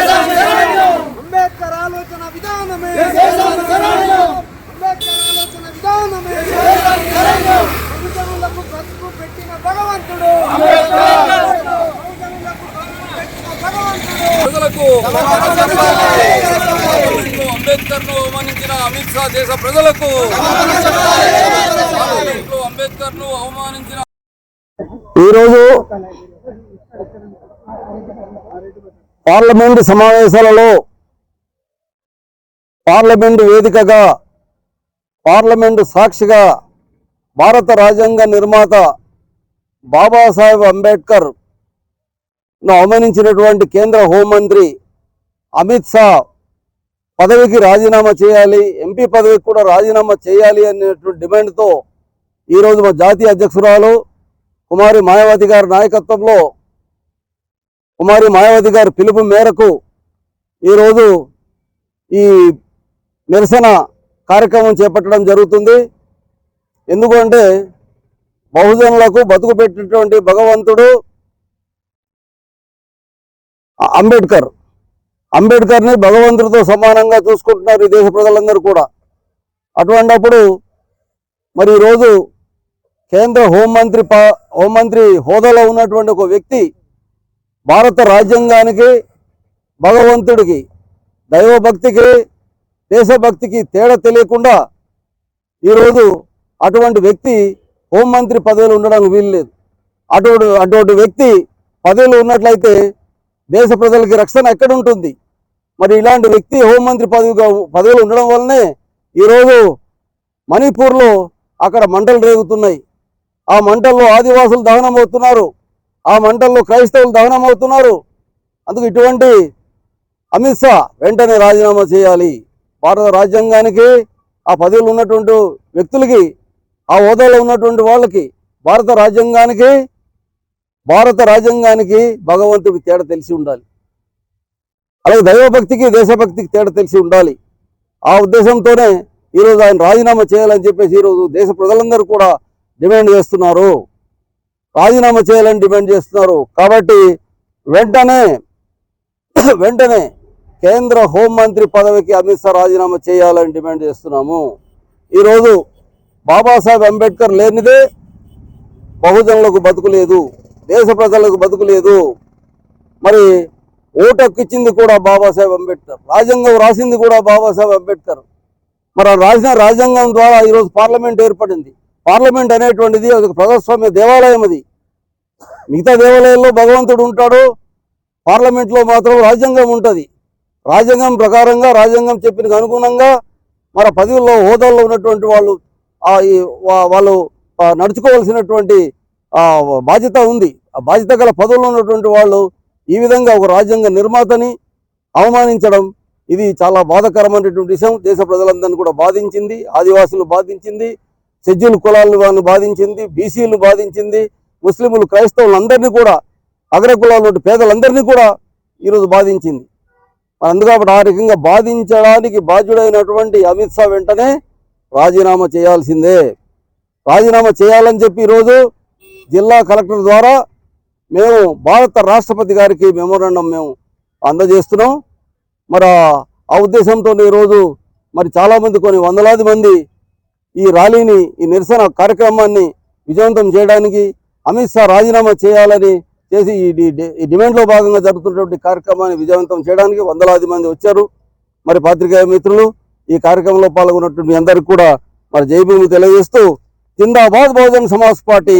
అంబేద్కర్ ఆలోచన విధానమే. అంబేద్కర్ ఆలోచన విధానమే బహుజనులకు బ్రతుకు పెట్టిన భగవంతుడు. బహుజనులకు బ్రతుకు పెట్టిన భగవంతుడు ప్రజలకు అంబేద్కర్ను అవమానించిన అమిత్ షా దేశ ప్రజలకు అంబేద్కర్ను అవమానించిన ఈరోజు పార్లమెంటు సమావేశాలలో పార్లమెంటు వేదికగా పార్లమెంటు సాక్షిగా భారత రాజ్యాంగ నిర్మాత బాబాసాహెబ్ అంబేద్కర్ను అవమానించినటువంటి కేంద్ర హోంమంత్రి అమిత్ షా పదవికి రాజీనామా చేయాలి ఎంపీ పదవికి కూడా రాజీనామా చేయాలి అనేటువంటి డిమాండ్తో ఈరోజు మా జాతీయ అధ్యక్షురాలు కుమారి మాయావతి గారి నాయకత్వంలో కుమారి మాయావతి గారి పిలుపు మేరకు ఈరోజు ఈ నిరసన కార్యక్రమం చేపట్టడం జరుగుతుంది. ఎందుకంటే బహుజనులకు బతుకు పెట్టినటువంటి భగవంతుడు అంబేద్కర్ అంబేద్కర్ని భగవంతుడితో సమానంగా చూసుకుంటున్నారు ఈ దేశ ప్రజలందరూ కూడా. అటువంటప్పుడు మరి ఈరోజు కేంద్ర హోంమంత్రి పా- హోంమంత్రి హోదాలో ఉన్నటువంటి ఒక వ్యక్తి భారత రాజ్యాంగానికి భగవంతుడికి దైవభక్తికి దేశభక్తికి తేడా తెలియకుండా ఈరోజు అటువంటి వ్యక్తి హోంమంత్రి పదవిలో ఉండడానికి వీలు లేదు అటువంటి అటువంటి వ్యక్తి పదవిలో ఉన్నట్లయితే దేశ ప్రజలకి రక్షణ ఎక్కడ ఉంటుంది మరి ఇలాంటి వ్యక్తి హోంమంత్రి పదవిగా పదవిలో ఉండడం వల్లనే ఈరోజు మణిపూర్లో అక్కడ మంటలు రేగుతున్నాయి. ఆ మంటల్లో ఆదివాసులు దహనం అవుతున్నారు. ఆ మంటల్లో క్రైస్తవులు దహనం అవుతున్నారు అందుకు ఇటువంటి అమిత్ షా వెంటనే రాజీనామా చేయాలి. భారత రాజ్యాంగానికి ఆ పదవిలో ఉన్నటువంటి వ్యక్తులకి ఆ హోదాలో ఉన్నటువంటి వాళ్ళకి భారత రాజ్యాంగానికి భారత రాజ్యాంగానికి భగవంతుడికి తేడా తెలిసి ఉండాలి. అలాగే దైవభక్తికి దేశభక్తికి తేడా తెలిసి ఉండాలి. ఆ ఉద్దేశంతోనే ఈరోజు ఆయన రాజీనామా చేయాలని చెప్పేసి ఈరోజు దేశ ప్రజలందరూ కూడా డిమాండ్ చేస్తున్నారు. రాజీనామా చేయాలని డిమాండ్ చేస్తున్నారు. కాబట్టి వెంటనే వెంటనే కేంద్ర హోంమంత్రి పదవికి అమిత్ షా రాజీనామా చేయాలని డిమాండ్ చేస్తున్నాము. ఈరోజు బాబాసాహెబ్ అంబేద్కర్ లేనిదే బహుజనులకు బతుకులేదు దేశ ప్రజలకు బతుకులేదు మరి ఓటు ఇచ్చింది కూడా బాబాసాహెబ్ అంబేద్కర్ రాజ్యాంగం రాసింది కూడా బాబాసాహెబ్ అంబేద్కర్. మరి రాసిన రాజ్యాంగం ద్వారా ఈరోజు పార్లమెంట్ ఏర్పడింది. పార్లమెంట్ అనేటువంటిది ఒక ప్రజాస్వామ్య దేవాలయం అది. మిగతా దేవాలయాల్లో భగవంతుడు ఉంటాడు. పార్లమెంట్లో మాత్రం రాజ్యాంగం ఉంటుంది. రాజ్యాంగం ప్రకారంగా రాజ్యాంగం చెప్పిన అనుగుణంగా మన పదవుల్లో హోదాల్లో ఉన్నటువంటి వాళ్ళు వాళ్ళు నడుచుకోవాల్సినటువంటి బాధ్యత ఉంది. ఆ బాధ్యత గల పదవుల్లో ఉన్నటువంటి వాళ్ళు ఈ విధంగా ఒక రాజ్యాంగ నిర్మాతని అవమానించడం ఇది చాలా బాధాకరమైనటువంటి విషయం. దేశ ప్రజలందరినీ కూడా బాధించింది ఆదివాసులు బాధించింది. షెడ్యూల్ కులాలను వాళ్ళని బాధించింది బీసీలను బాధించింది ముస్లింలు క్రైస్తవులు అందరినీ కూడా అగ్ర కులాల పేదలందరినీ కూడా ఈరోజు బాధించింది. మరి అందుకని ఆ రకంగా బాధించడానికి బాధ్యుడైనటువంటి అమిత్ షా వెంటనే రాజీనామా చేయాల్సిందే. రాజీనామా చేయాలని చెప్పి ఈరోజు జిల్లా కలెక్టర్ ద్వారా మేము భారత రాష్ట్రపతి గారికి మెమోరాండం మేము అందజేస్తున్నాం. మరి ఆ ఉద్దేశంతో ఈరోజు మరి చాలామంది కొన్ని వందలాది మంది ఈ ర్యాలీని ఈ నిరసన కార్యక్రమాన్ని విజయవంతం చేయడానికి అమిత్ షా రాజీనామా చేయాలని చేసి ఈ డి- డిమాండ్లో భాగంగా జరుగుతున్నటువంటి కార్యక్రమాన్ని విజయవంతం చేయడానికి వందలాది మంది వచ్చారు. మరి పాత్రికేయ మిత్రులు ఈ కార్యక్రమంలో పాల్గొన్నటువంటి అందరికీ కూడా మరి జైభూమి తెలియజేస్తూ జిందాబాద్ బహుజన్ సమాజ్ పార్టీ.